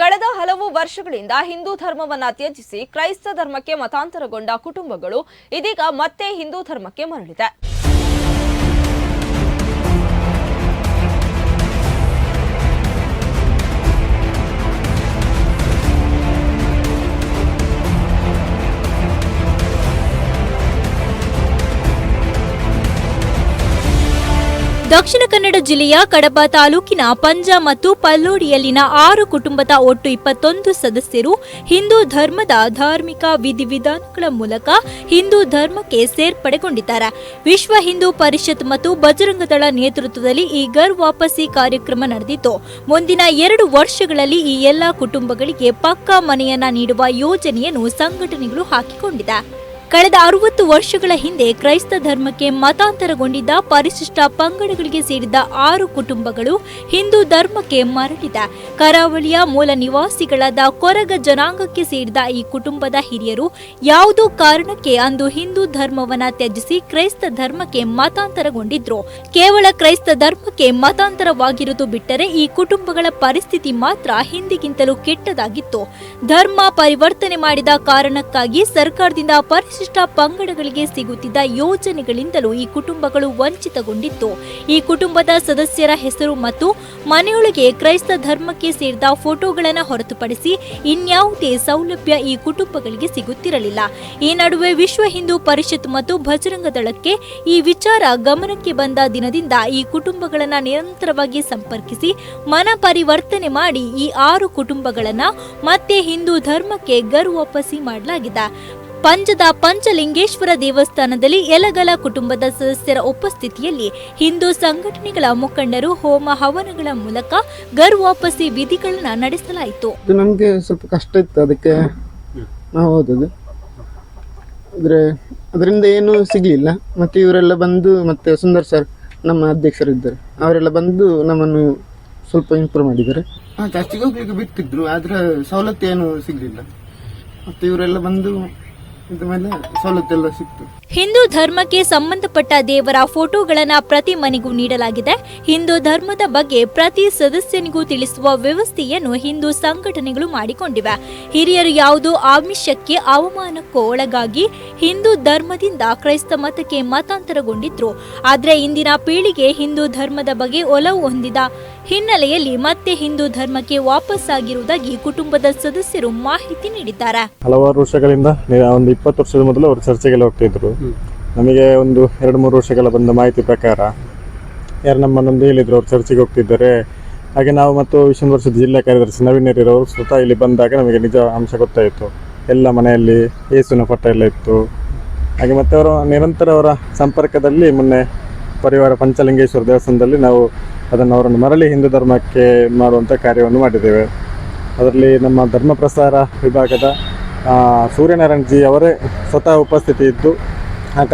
ಕಳೆದ ಹಲವು ವರ್ಷಗಳಿಂದ ಹಿಂದೂ ಧರ್ಮವನ್ನು ತ್ಯಜಿಸಿ ಕ್ರೈಸ್ತ ಧರ್ಮಕ್ಕೆ ಮತಾಂತರಗೊಂಡ ಕುಟುಂಬಗಳು ಇದೀಗ ಮತ್ತೆ ಹಿಂದೂ ಧರ್ಮಕ್ಕೆ ಮರಳಿದೆ. ದಕ್ಷಿಣ ಕನ್ನಡ ಜಿಲ್ಲೆಯ ಕಡಬ ತಾಲೂಕಿನ ಪಂಜ ಮತ್ತು ಪಲ್ಲೋಡಿಯಲ್ಲಿನ ಆರು ಕುಟುಂಬದ ಒಟ್ಟು ಇಪ್ಪತ್ತೊಂದು ಸದಸ್ಯರು ಹಿಂದೂ ಧರ್ಮದ ಧಾರ್ಮಿಕ ವಿಧಿವಿಧಾನಗಳ ಮೂಲಕ ಹಿಂದೂ ಧರ್ಮಕ್ಕೆ ಸೇರ್ಪಡೆಗೊಂಡಿದ್ದಾರೆ. ವಿಶ್ವ ಹಿಂದೂ ಪರಿಷತ್ ಮತ್ತು ಬಜರಂಗದಳ ನೇತೃತ್ವದಲ್ಲಿ ಈ ಗರ್ ವಾಪಸಿ ಕಾರ್ಯಕ್ರಮ ನಡೆದಿತ್ತು. ಮುಂದಿನ ಎರಡು ವರ್ಷಗಳಲ್ಲಿ ಈ ಎಲ್ಲಾ ಕುಟುಂಬಗಳಿಗೆ ಪಕ್ಕಾ ಮನೆಯನ್ನ ನೀಡುವ ಯೋಜನೆಯನ್ನು ಸಂಘಟನೆಗಳು ಹಾಕಿಕೊಂಡಿದೆ. ಕಳೆದ ಅರವತ್ತು ವರ್ಷಗಳ ಹಿಂದೆ ಕ್ರೈಸ್ತ ಧರ್ಮಕ್ಕೆ ಮತಾಂತರಗೊಂಡಿದ್ದ ಪರಿಶಿಷ್ಟ ಪಂಗಡಗಳಿಗೆ ಸೇರಿದ ಆರು ಕುಟುಂಬಗಳು ಹಿಂದೂ ಧರ್ಮಕ್ಕೆ ಮರಳಿದ. ಕರಾವಳಿಯ ಮೂಲ ನಿವಾಸಿಗಳಾದ ಕೊರಗ ಜನಾಂಗಕ್ಕೆ ಸೇರಿದ ಈ ಕುಟುಂಬದ ಹಿರಿಯರು ಯಾವುದೋ ಕಾರಣಕ್ಕೆ ಅಂದು ಹಿಂದೂ ಧರ್ಮವನ್ನ ತ್ಯಜಿಸಿ ಕ್ರೈಸ್ತ ಧರ್ಮಕ್ಕೆ ಮತಾಂತರಗೊಂಡಿದ್ರು. ಕೇವಲ ಕ್ರೈಸ್ತ ಧರ್ಮಕ್ಕೆ ಮತಾಂತರವಾಗಿರುವುದು ಬಿಟ್ಟರೆ ಈ ಕುಟುಂಬಗಳ ಪರಿಸ್ಥಿತಿ ಮಾತ್ರ ಹಿಂದಿಗಿಂತಲೂ ಕೆಟ್ಟದಾಗಿತ್ತು. ಧರ್ಮ ಪರಿವರ್ತನೆ ಮಾಡಿದ ಕಾರಣಕ್ಕಾಗಿ ಸರ್ಕಾರದಿಂದ ಪರಿಶಿಷ್ಟ ಪಂಗಡಗಳಿಗೆ ಸಿಗುತ್ತಿದ್ದ ಯೋಜನೆಗಳಿಂದಲೂ ಈ ಕುಟುಂಬಗಳು ವಂಚಿತಗೊಂಡಿತ್ತು. ಈ ಕುಟುಂಬದ ಸದಸ್ಯರ ಹೆಸರು ಮತ್ತು ಮನೆಯೊಳಗೆ ಕ್ರೈಸ್ತ ಧರ್ಮಕ್ಕೆ ಸೇರಿದ ಫೋಟೋಗಳನ್ನು ಹೊರತುಪಡಿಸಿ ಇನ್ಯಾವುದೇ ಸೌಲಭ್ಯ ಈ ಕುಟುಂಬಗಳಿಗೆ ಸಿಗುತ್ತಿರಲಿಲ್ಲ. ಈ ನಡುವೆ ವಿಶ್ವ ಹಿಂದೂ ಪರಿಷತ್ ಮತ್ತು ಬಜರಂಗ ದಳಕ್ಕೆ ಈ ವಿಚಾರ ಗಮನಕ್ಕೆ ಬಂದ ದಿನದಿಂದ ಈ ಕುಟುಂಬಗಳನ್ನು ನಿರಂತರವಾಗಿ ಸಂಪರ್ಕಿಸಿ ಮನ ಪರಿವರ್ತನೆ ಮಾಡಿ ಈ ಆರು ಕುಟುಂಬಗಳನ್ನು ಮತ್ತೆ ಹಿಂದೂ ಧರ್ಮಕ್ಕೆ ಗರು ವಾಪಸಿ ಮಾಡಲಾಗಿದೆ. ಪಂಜದ ಪಂಚಲಿಂಗೇಶ್ವರ ದೇವಸ್ಥಾನದಲ್ಲಿ ಎಲಗಲ ಕುಟುಂಬದ ಸದಸ್ಯರ ಉಪಸ್ಥಿತಿಯಲ್ಲಿ ಹಿಂದೂ ಸಂಘಟನೆಗಳ ಮುಖಂಡರು ಹೋಮ ಹವನಗಳ ಮೂಲಕ ಗರ್ ವಾಪಸಿ ವಿಧಿಗಳನ್ನ ನಡೆಸಲಾಯಿತು. ಇದು ನಮಗೆ ಸ್ವಲ್ಪ ಕಷ್ಟ ಇತ್ತು ಅದಕ್ಕೆ ನಾವು ಹೋದದ್ದು. ಆದರೆ ಅದರಿಂದ ಏನೂ ಸಿಗಲಿಲ್ಲ. ಮತ್ತು ಇವರೆಲ್ಲ ಬಂದು ಮತ್ತೆ ಸುಂದರ್ ಸರ್ ನಮ್ಮ ಅಧ್ಯಕ್ಷರು ಇದ್ದಾರೆ. ಅವರೆಲ್ಲ ಬಂದು ನಮ್ಮನ್ನು ಸ್ವಲ್ಪ ಇಂಪ್ರೂವ್ ಮಾಡಿದ್ದಾರೆ. ಹಾಂ ಚರ್ಚಿಗೆ ಹೋಗ್ಲಿಕ್ಕೆ ಬಿಟ್ಟಿದ್ರು ಆದ್ರೆ ಸವಲತ್ತು ಏನು ಸಿಗಲಿಲ್ಲ. ಮತ್ತು ಇವರೆಲ್ಲ ಬಂದು De verdad, solo te lo acepto. Hindu ಧರ್ಮಕ್ಕೆ ಸಂಬಂಧಪಟ್ಟ ದೇವರ ಫೋಟೋಗಳನ್ನು ಪ್ರತಿ ಮನೆಗೂ ನೀಡಲಾಗಿದೆ. ಹಿಂದೂ ಧರ್ಮದ ಬಗ್ಗೆ ಪ್ರತಿ ಸದಸ್ಯನಿಗೂ ತಿಳಿಸುವ ವ್ಯವಸ್ಥೆಯನ್ನು ಹಿಂದೂ ಸಂಘಟನೆಗಳು ಮಾಡಿಕೊಂಡಿವೆ. ಹಿರಿಯರು ಯಾವುದೋ ಆಮಿಷಕ್ಕೆ, ಅವಮಾನಕ್ಕೂ ಒಳಗಾಗಿ ಹಿಂದೂ ಧರ್ಮದಿಂದ ಕ್ರೈಸ್ತ ಮತಕ್ಕೆ ಮತಾಂತರಗೊಂಡಿದ್ರು. ಆದರೆ ಇಂದಿನ ಪೀಳಿಗೆ ಹಿಂದೂ ಧರ್ಮದ ಬಗ್ಗೆ ಒಲವು ಹೊಂದಿದ ಹಿನ್ನೆಲೆಯಲ್ಲಿ ಮತ್ತೆ ಹಿಂದೂ ಧರ್ಮಕ್ಕೆ ವಾಪಸ್ಸಾಗಿರುವುದಾಗಿ ಕುಟುಂಬದ ಸದಸ್ಯರು ಮಾಹಿತಿ ನೀಡಿದ್ದಾರೆ. ಹಲವಾರು ವರ್ಷಗಳಿಂದ ಒಂದು ಇಪ್ಪತ್ತು ವರ್ಷದ ಮೊದಲು ಅವರು ಚರ್ಚೆಗೆಲ್ಲ ಹೋಗ್ತಿದ್ರು. ನಮಗೆ ಒಂದು ಎರಡು ಮೂರು ವರ್ಷಗಳ ಬಂದ ಮಾಹಿತಿ ಪ್ರಕಾರ ಯಾರು ನಮ್ಮನ್ನೊಂದು ಹೇಳಿದ್ರು, ಅವ್ರು ಚರ್ಚೆಗೆ ಹೋಗ್ತಿದ್ದಾರೆ. ಹಾಗೆ ನಾವು ಮತ್ತು ವಿಷ್ಣು ವರ್ಷದ ಜಿಲ್ಲಾ ಕಾರ್ಯದರ್ಶಿ ನವೀನ್ ಅವರು ಸ್ವತಃ ಇಲ್ಲಿ ಬಂದಾಗ ನಮಗೆ ನಿಜ ಅಂಶ ಗೊತ್ತಾಯಿತು. ಎಲ್ಲ ಮನೆಯಲ್ಲಿ ಏಸುವಿನ ಪಟ್ಟ ಎಲ್ಲ ಇತ್ತು. ಹಾಗೆ ಮತ್ತೆ ಅವರ ನಿರಂತರ ಅವರ ಸಂಪರ್ಕದಲ್ಲಿ ಮೊನ್ನೆ ಪರಿವಾರ ಪಂಚಲಿಂಗೇಶ್ವರ ದೇವಸ್ಥಾನದಲ್ಲಿ ನಾವು ಅದನ್ನು ಅವರನ್ನು ಮರಳಿ ಹಿಂದೂ ಧರ್ಮಕ್ಕೆ ಮಾಡುವಂಥ ಕಾರ್ಯವನ್ನು ಮಾಡಿದ್ದೇವೆ. ಅದರಲ್ಲಿ ನಮ್ಮ ಧರ್ಮ ಪ್ರಸಾರ ವಿಭಾಗದ ಸೂರ್ಯನಾರಾಯಣ್ ಜಿ ಅವರೇ ಸ್ವತಃ ಉಪಸ್ಥಿತಿ ಇದ್ದು ಆ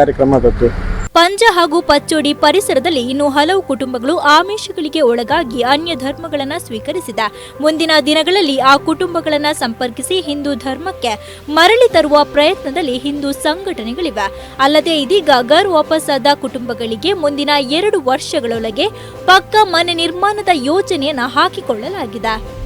ಪಂಜ ಹಾಗೂ ಪಚ್ಚೋಡಿ ಪರಿಸರದಲ್ಲಿ ಇನ್ನು ಹಲವು ಕುಟುಂಬಗಳು ಆಮಿಷಗಳಿಗೆ ಒಳಗಾಗಿ ಅನ್ಯ ಧರ್ಮಗಳನ್ನು ಸ್ವೀಕರಿಸಿದ. ಮುಂದಿನ ದಿನಗಳಲ್ಲಿ ಆ ಕುಟುಂಬಗಳನ್ನು ಸಂಪರ್ಕಿಸಿ ಹಿಂದೂ ಧರ್ಮಕ್ಕೆ ಮರಳಿ ತರುವ ಪ್ರಯತ್ನದಲ್ಲಿ ಹಿಂದೂ ಸಂಘಟನೆಗಳಿವೆ. ಅಲ್ಲದೆ ಇದೀಗ ಗರ್ ವಾಪಸ್ಸಾದ ಕುಟುಂಬಗಳಿಗೆ ಮುಂದಿನ ಎರಡು ವರ್ಷಗಳೊಳಗೆ ಪಕ್ಕಾ ಮನೆ ನಿರ್ಮಾಣದ ಯೋಜನೆಯನ್ನು ಹಾಕಿಕೊಳ್ಳಲಾಗಿದೆ.